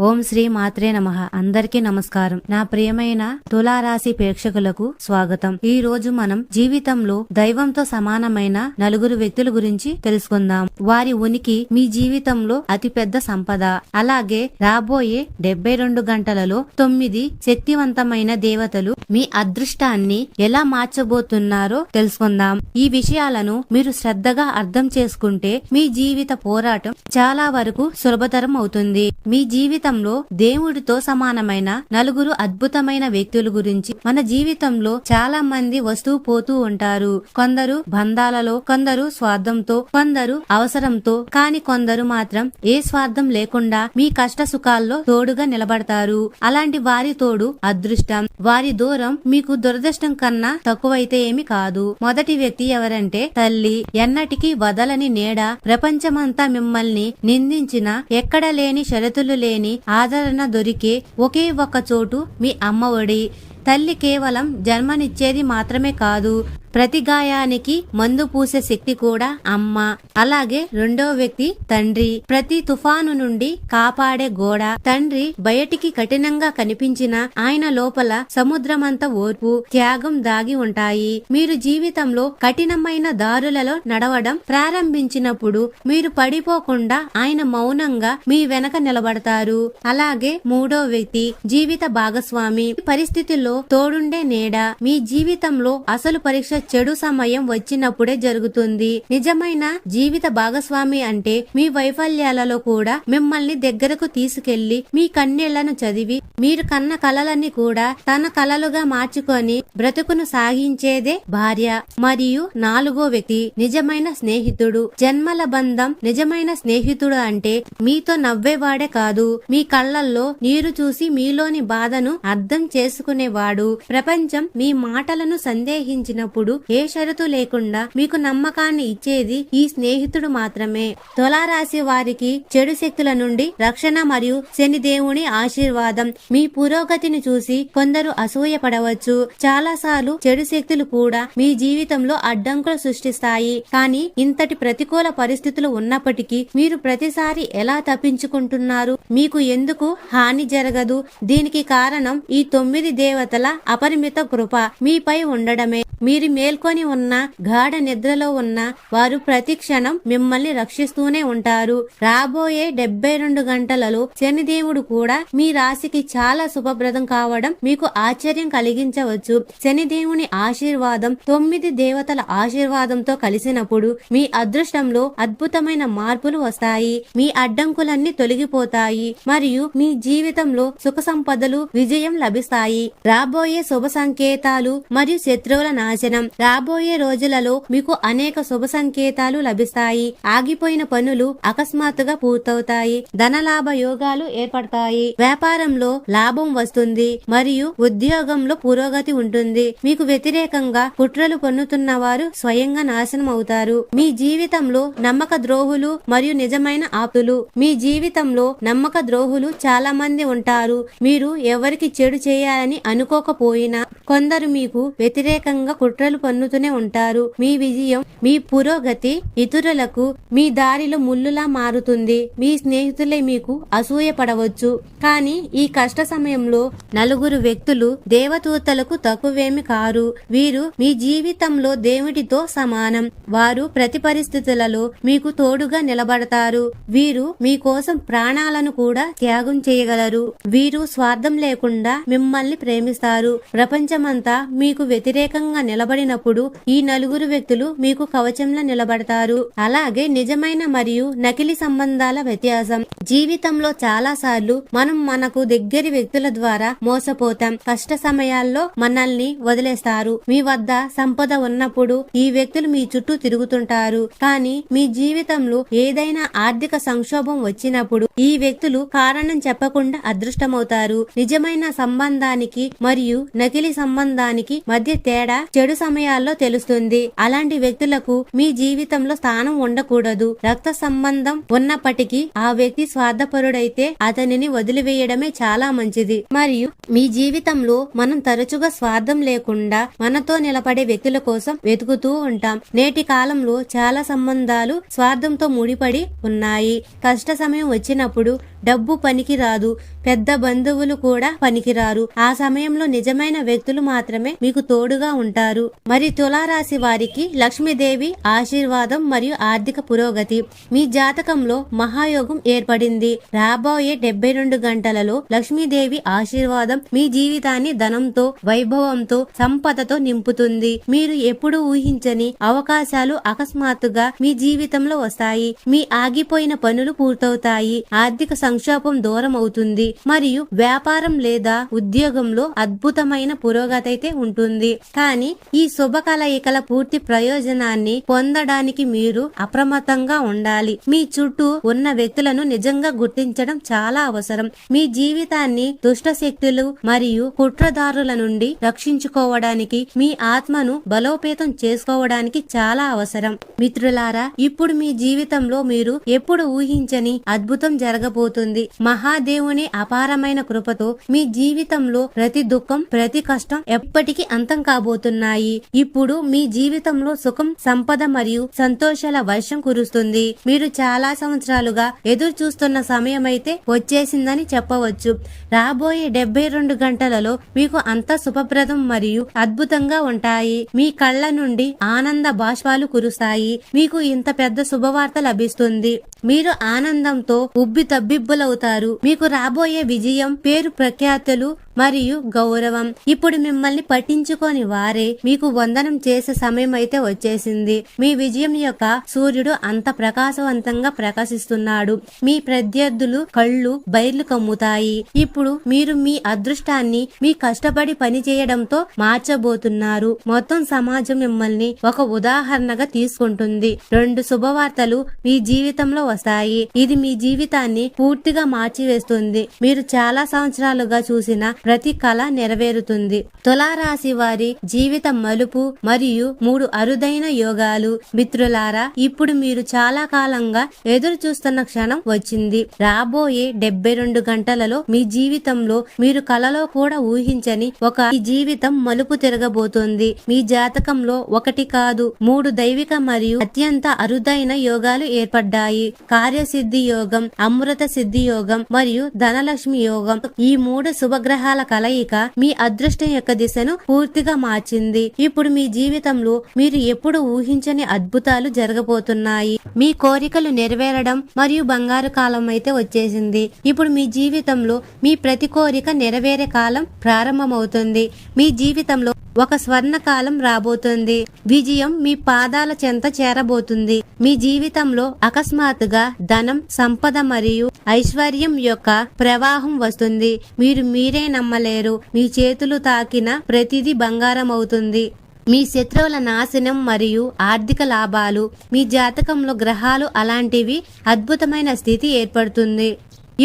ఓం శ్రీ మాత్రే నమ. అందరికీ నమస్కారం. నా ప్రియమైన తులారాశి ప్రేక్షకులకు స్వాగతం. ఈ రోజు మనం జీవితంలో దైవంతో సమానమైన నలుగురు వ్యక్తుల గురించి తెలుసుకుందాం. వారి ఉనికి మీ జీవితంలో అతిపెద్ద సంపద. అలాగే రాబోయే డెబ్బై రెండు గంటలలో తొమ్మిది శక్తివంతమైన దేవతలు మీ అదృష్టాన్ని ఎలా మార్చబోతున్నారో తెలుసుకుందాం. ఈ విషయాలను మీరు శ్రద్ధగా అర్థం చేసుకుంటే మీ జీవిత పోరాటం చాలా వరకు సులభతరం అవుతుంది. మీ జీవిత జీవితంలో దేవుడితో సమానమైన నలుగురు అద్భుతమైన వ్యక్తుల గురించి మన జీవితంలో చాలా మంది వస్తూ పోతూ ఉంటారు. కొందరు బంధాలలో కొందరు స్వార్థంతో కొందరు అవసరంతో కాని కొందరు మాత్రం ఏ స్వార్థం లేకుండా మీ కష్ట సుఖాల్లో తోడుగా నిలబడతారు. అలాంటి వారి తోడు అదృష్టం వారి దూరం మీకు దురదృష్టం కన్నా తక్కువైతే ఏమి కాదు. మొదటి వ్యక్తి ఎవరంటే తల్లి. ఎన్నటికీ వదలని నీడ ప్రపంచమంతా మిమ్మల్ని నిందించిన ఎక్కడ లేని షరతులు లేని ఆదరణ దొరికే ఒకే ఒక్క చోటు మీ అమ్మ ఒడి. తల్లి కేవలం జన్మనిచ్చేది మాత్రమే కాదు. ప్రతి గాయానికి మందు పూసే శక్తి కూడా అమ్మ. అలాగే రెండో వ్యక్తి తండ్రి. ప్రతి తుఫాను నుండి కాపాడే గోడ. తండ్రి బయటికి కఠినంగా కనిపించిన ఆయన లోపల సముద్రమంత ఓర్పు త్యాగం దాగి ఉంటాయి. మీరు జీవితంలో కఠినమైన దారులలో నడవడం ప్రారంభించినప్పుడు మీరు పడిపోకుండా ఆయన మౌనంగా మీ వెనక నిలబడతారు. అలాగే మూడో వ్యక్తి జీవిత భాగస్వామి. పరిస్థితుల్లో తోడుండే నీడ. మీ జీవితంలో అసలు పరీక్ష చెడు సమయం వచ్చినప్పుడే జరుగుతుంది. నిజమైన జీవిత భాగస్వామి అంటే మీ వైఫల్యాలలో కూడా మిమ్మల్ని దగ్గరకు తీసుకెళ్ళి మీ కన్నీళ్ళను చదివి మీరు కన్న కలలన్నీ కూడా తన కలలుగా మార్చుకొని బ్రతుకును సాగించేదే భార్య. మరియు నాలుగో వ్యక్తి నిజమైన స్నేహితుడు. జన్మల బంధం నిజమైన స్నేహితుడు అంటే మీతో నవ్వేవాడే కాదు. మీ కళ్ళల్లో నీరు చూసి మీలోని బాధను అర్థం చేసుకునేవాడు. ప్రపంచం మీ మాటలను సందేహించినప్పుడు ఏ షరతు లేకుండా మీకు నమ్మకాన్ని ఇచ్చేది ఈ స్నేహితుడు మాత్రమే. తులారాశి వారికి చెడు శక్తుల నుండి రక్షణ మరియు శనిదేవుని ఆశీర్వాదం. మీ పురోగతిని చూసి కొందరు అసూయ పడవచ్చు చాలా సార్లు చెడు శక్తులు కూడా మీ జీవితంలో అడ్డంకులు సృష్టిస్తాయి. కానీ ఇంతటి ప్రతికూల పరిస్థితులు ఉన్నప్పటికీ మీరు ప్రతిసారి ఎలా తప్పించుకుంటున్నారు? మీకు ఎందుకు హాని జరగదు? దీనికి కారణం ఈ తొమ్మిది దేవతల అపరిమిత కృప. మీపై ఉండడమే. మీరు మేల్కొని ఉన్న గాఢ నిద్రలో ఉన్న వారు ప్రతి క్షణం మిమ్మల్ని రక్షిస్తూనే ఉంటారు. రాబోయే డెబ్బై రెండు గంటలలో శనిదేవుడు కూడా మీ రాశికి చాలా శుభప్రదం కావడం మీకు ఆశ్చర్యం కలిగించవచ్చు. శనిదేవుని ఆశీర్వాదం తొమ్మిది దేవతల ఆశీర్వాదంతో కలిసినప్పుడు మీ అదృష్టంలో అద్భుతమైన మార్పులు వస్తాయి. మీ అడ్డంకులన్నీ తొలగిపోతాయి. మరియు మీ జీవితంలో సుఖ సంపదలు విజయం లభిస్తాయి. రాబోయే శుభ సంకేతాలు మరియు శత్రువుల నాశనం. రాబోయే రోజులలో మీకు అనేక శుభ సంకేతాలు లభిస్తాయి. ఆగిపోయిన పనులు అకస్మాత్తుగా పూర్తవుతాయి. ధనలాభ యోగాలు ఏర్పడతాయి. వ్యాపారంలో లాభం వస్తుంది మరియు ఉద్యోగంలో పురోగతి ఉంటుంది. మీకు వ్యతిరేకంగా కుట్రలు పన్నుతున్న వారు స్వయంగా నాశనం అవుతారు. మీ జీవితంలో నమ్మక ద్రోహులు మరియు నిజమైన ఆప్తులు. మీ జీవితంలో నమ్మక ద్రోహులు చాలా మంది ఉంటారు. మీరు ఎవరికి చెడు చేయాలని అనుకోకపోయినా కొందరు మీకు వ్యతిరేకంగా కుట్రలు పన్నుతూనే ఉంటారు. మీ విజయం మీ పురోగతి ఇతరులకు మీ దారిలో ముల్లులా మారుతుంది. మీ స్నేహితులే మీకు అసూయ పడవచ్చు. కానీ ఈ కష్ట సమయంలో నలుగురు వ్యక్తులు దేవదూతలకు తక్కువేమి కారు. వీరు మీ జీవితంలో దేవుడితో సమానం. వారు ప్రతి పరిస్థితులలో మీకు తోడుగా నిలబడతారు. వీరు మీకోసం ప్రాణాలను కూడా త్యాగం చేయగలరు. వీరు స్వార్థం లేకుండా మిమ్మల్ని ప్రేమిస్తారు. ప్రపంచమంతా మీకు వ్యతిరేకంగా నిలబడి నిలబడినప్పుడు ఈ నలుగురు వ్యక్తులు మీకు కవచంలా నిలబడతారు. అలాగే నిజమైన మరియు నకిలీ సంబంధాల వ్యత్యాసం. జీవితంలో చాలా సార్లు మనం మనకు దగ్గరి వ్యక్తుల ద్వారా మోసపోతాం. కష్ట సమయాల్లో మనల్ని వదిలేస్తారు. మీ వద్ద సంపద ఉన్నప్పుడు ఈ వ్యక్తులు మీ చుట్టూ తిరుగుతుంటారు. కానీ మీ జీవితంలో ఏదైనా ఆర్థిక సంక్షోభం వచ్చినప్పుడు ఈ వ్యక్తులు కారణం చెప్పకుండా అదృష్టమవుతారు. నిజమైన సంబంధానికి మరియు నకిలీ సంబంధానికి మధ్య తేడా చెడు సమయాల్లో తెలుస్తుంది. అలాంటి వ్యక్తులకు మీ జీవితంలో స్థానం ఉండకూడదు. రక్త సంబంధం ఉన్నప్పటికీ ఆ వ్యక్తి స్వార్థపరుడైతే అతనిని వదిలివేయడమే చాలా మంచిది. మరియు మీ జీవితంలో మనం తరచుగా స్వార్థం లేకుండా మనతో నిలబడే వ్యక్తుల కోసం వెతుకుతూ ఉంటాం. నేటి కాలంలో చాలా సంబంధాలు స్వార్థంతో ముడిపడి ఉన్నాయి. కష్ట సమయం వచ్చినప్పుడు డబ్బు పనికి రాదు పెద్ద బంధువులు కూడా పనికిరారు. ఆ సమయంలో నిజమైన వ్యక్తులు మాత్రమే మీకు తోడుగా ఉంటారు. మరి తులారాశి వారికి లక్ష్మీదేవి ఆశీర్వాదం మరియు ఆర్థిక పురోగతి. మీ జాతకంలో మహాయోగం ఏర్పడింది. రాబోయే డెబ్బై రెండు గంటలలో లక్ష్మీదేవి ఆశీర్వాదం మీ జీవితాన్ని ధనంతో వైభవంతో సంపదతో నింపుతుంది. మీరు ఎప్పుడు ఊహించని అవకాశాలు అకస్మాత్తుగా మీ జీవితంలో వస్తాయి. మీ ఆగిపోయిన పనులు పూర్తవుతాయి. ఆర్థిక సంక్షోభం దూరం అవుతుంది. మరియు వ్యాపారం లేదా ఉద్యోగంలో అద్భుతమైన పురోగతి అయితే ఉంటుంది. కానీ ఈ శుభకలయికల పూర్తి ప్రయోజనాన్ని పొందడానికి మీరు అప్రమత్తంగా ఉండాలి. మీ చుట్టూ ఉన్న వ్యక్తులను నిజంగా గుర్తించడం చాలా అవసరం. మీ జీవితాన్ని దుష్ట శక్తులు మరియు కుట్రదారుల నుండి రక్షించుకోవడానికి మీ ఆత్మను బలోపేతం చేసుకోవడానికి చాలా అవసరం. మిత్రులారా ఇప్పుడు మీ జీవితంలో మీరు ఎప్పుడు ఊహించని అద్భుతం జరగబోతుంది. మహాదేవుని అపారమైన కృపతో మీ జీవితంలో ప్రతి దుఃఖం ప్రతి కష్టం ఎప్పటికీ అంతం కాబోతున్నాయి. ఇప్పుడు మీ జీవితంలో సుఖం సంపద మరియు సంతోషాల వర్షం కురుస్తుంది. మీరు చాలా సంవత్సరాలుగా ఎదురు చూస్తున్న సమయం అయితే వచ్చేసిందని చెప్పవచ్చు. రాబోయే డెబ్బై రెండు గంటలలో మీకు అంత శుభప్రదం మరియు అద్భుతంగా ఉంటాయి. మీ కళ్ళ నుండి ఆనంద బాష్పాలు కురుస్తాయి. మీకు ఇంత పెద్ద శుభవార్త లభిస్తుంది. మీరు ఆనందంతో ఉబ్బి తబ్బిబ్బులవుతారు. మీకు రాబోయే విజయం పేరు ప్రఖ్యాతులు మరియు గౌరవం. ఇప్పుడు మిమ్మల్ని పట్టించుకొని వారే మీకు వందనం చేసే సమయం అయితే వచ్చేసింది. మీ విజయం యొక్క సూర్యుడు అంత ప్రకాశవంతంగా ప్రకాశిస్తున్నాడు. మీ ప్రత్యర్థులు కళ్ళు బయర్లు కమ్ముతాయి. ఇప్పుడు మీరు మీ అదృష్టాన్ని మీ కష్టపడి పని చేయడంతో మార్చబోతున్నారు. మొత్తం సమాజం మిమ్మల్ని ఒక ఉదాహరణగా తీసుకుంటుంది. రెండు శుభవార్తలు మీ జీవితంలో వస్తాయి. ఇది మీ జీవితాన్ని పూర్తిగా మార్చివేస్తుంది. మీరు చాలా సంవత్సరాలుగా చూసిన ప్రతి కళ నెరవేరుతుంది. తులారాశి వారి జీవిత మలుపు మరియు మూడు అరుదైన యోగాలు. మిత్రులారా ఇప్పుడు మీరు చాలా కాలంగా ఎదురు చూస్తున్న క్షణం వచ్చింది. రాబోయే డెబ్బై రెండు గంటలలో మీ జీవితంలో మీరు కలలో కూడా ఊహించని ఒక జీవితం మలుపు తిరగబోతోంది. మీ జాతకంలో ఒకటి కాదు మూడు దైవిక మరియు అత్యంత అరుదైన యోగాలు ఏర్పడ్డాయి. కార్యసిద్ధి యోగం అమృత సిద్ధి యోగం మరియు ధనలక్ష్మి యోగం. ఈ మూడు శుభగ్రహాలు కలయిక మీ అదృష్టం యొక్క దిశను పూర్తిగా మార్చింది. ఇప్పుడు మీ జీవితంలో మీరు ఎప్పుడు ఊహించని అద్భుతాలు జరగబోతున్నాయి. మీ కోరికలు నెరవేరడం మరియు బంగారు కాలం అయితే వచ్చేసింది. ఇప్పుడు మీ జీవితంలో మీ ప్రతి కోరిక నెరవేరే కాలం ప్రారంభమవుతుంది. మీ జీవితంలో ఒక స్వర్ణ కాలం రాబోతుంది. విజయం మీ పాదాల చెంత చేరబోతుంది. మీ జీవితంలో అకస్మాత్తుగా ధనం సంపద మరియు ఐశ్వర్యం యొక్క ప్రవాహం వస్తుంది. మీరు మీరే నమ్మలేరు. మీ చేతులు తాకిన ప్రతిదీ బంగారం అవుతుంది మీ శత్రువుల నాశనం మరియు ఆర్థిక లాభాలు మీ జాతకంలో గ్రహాలు అలాంటివి అద్భుతమైన స్థితి ఏర్పడుతుంది.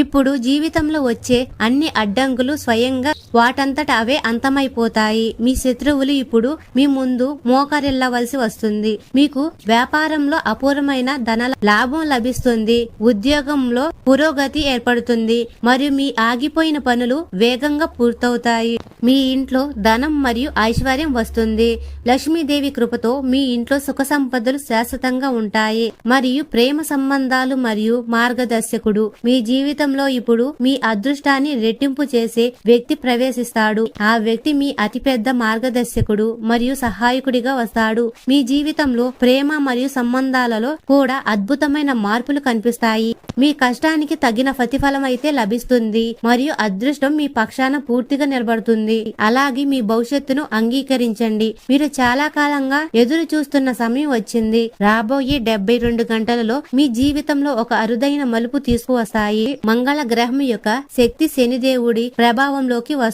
ఇప్పుడు జీవితంలో వచ్చే అన్ని అడ్డంకులు స్వయంగా వాటంతట అవే అంతమైపోతాయి. మీ శత్రువులు ఇప్పుడు మీ ముందు మోకరిల్లవలసి వస్తుంది. మీకు వ్యాపారంలో అపూర్వమైన ధన లాభం లభిస్తుంది. ఉద్యోగంలో పురోగతి ఏర్పడుతుంది. మరియు మీ ఆగిపోయిన పనులు వేగంగా పూర్తవుతాయి. మీ ఇంట్లో ధనం మరియు ఐశ్వర్యం వస్తుంది. లక్ష్మీదేవి కృపతో మీ ఇంట్లో సుఖ సంపదలు శాశ్వతంగా ఉంటాయి. మరియు ప్రేమ సంబంధాలు మరియు మార్గదర్శకుడు మీ జీవితంలో ఇప్పుడు మీ అదృష్టాన్ని రెట్టింపు చేసే వ్యక్తి ప్రవేశిస్తాడు. ఆ వ్యక్తి మీ అతిపెద్ద మార్గదర్శకుడు మరియు సహాయకుడిగా వస్తాడు. మీ జీవితంలో ప్రేమ మరియు సంబంధాలలో కూడా అద్భుతమైన మార్పులు కనిపిస్తాయి. మీ కష్టానికి తగిన ప్రతిఫలం అయితే లభిస్తుంది మరియు అదృష్టం మీ పక్షాన పూర్తిగా నిలబడుతుంది. అలాగే మీ భవిష్యత్తును అంగీకరించండి. మీరు చాలా కాలంగా ఎదురు చూస్తున్న సమయం వచ్చింది. రాబోయే డెబ్బై రెండు గంటలలో మీ జీవితంలో ఒక అరుదైన మలుపు తీసుకువస్తాయి. మంగళ గ్రహం యొక్క శక్తి శనిదేవుడి ప్రభావంలోకి వస్తుంది.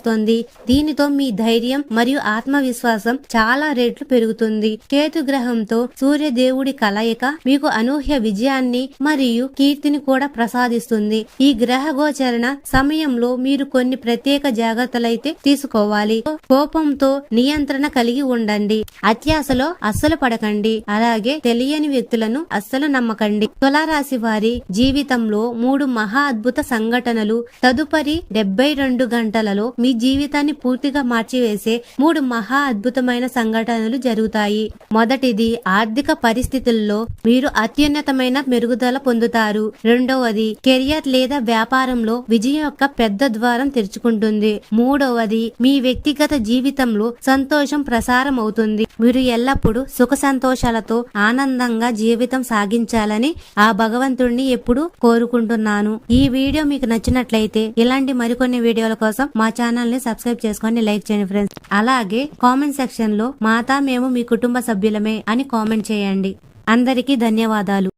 దీనితో మీ ధైర్యం మరియు ఆత్మవిశ్వాసం చాలా రెట్లు పెరుగుతుంది. కేతు గ్రహంతో సూర్య దేవుడి కలయిక మీకు అనూహ్య విజయాన్ని మరియు కీర్తిని కూడా ప్రసాదిస్తుంది. ఈ గ్రహ గోచరణ సమయంలో మీరు కొన్ని ప్రత్యేక జాగ్రత్తలైతే తీసుకోవాలి. కోపంతో నియంత్రణ కలిగి ఉండండి. అత్యాశలో అస్సలు పడకండి. అలాగే తెలియని వ్యక్తులను అస్సలు నమ్మకండి. తులారాశి వారి జీవితంలో మూడు మహా అద్భుత సంఘటనలు. తదుపరి డెబ్బై రెండు గంటలలో మీ జీవితాన్ని పూర్తిగా మార్చివేసే మూడు మహా అద్భుతమైన సంఘటనలు జరుగుతాయి. మొదటిది ఆర్థిక పరిస్థితుల్లో మీరు అత్యున్నతమైన మెరుగుదల పొందుతారు. రెండవది కెరియర్ లేదా వ్యాపారంలో విజయం యొక్క పెద్ద ద్వారం తెరుచుకుంటుంది. మూడవది మీ వ్యక్తిగత జీవితంలో సంతోషం ప్రసారం అవుతుంది మీరు ఎల్లప్పుడూ సుఖ సంతోషాలతో ఆనందంగా జీవితం సాగించాలని ఆ భగవంతుడిని ఎప్పుడు కోరుకుంటున్నాను. ఈ వీడియో మీకు నచ్చినట్లయితే ఇలాంటి మరికొన్ని వీడియోల కోసం మా ఛానల్ ఛానల్ని సబ్స్క్రైబ్ చేసుకొని లైక్ చేయండి ఫ్రెండ్స్ అలాగే కామెంట్ సెక్షన్లో మాతా మేము మీ కుటుంబ సభ్యులమే అని కామెంట్ చేయండి. అందరికీ ధన్యవాదాలు.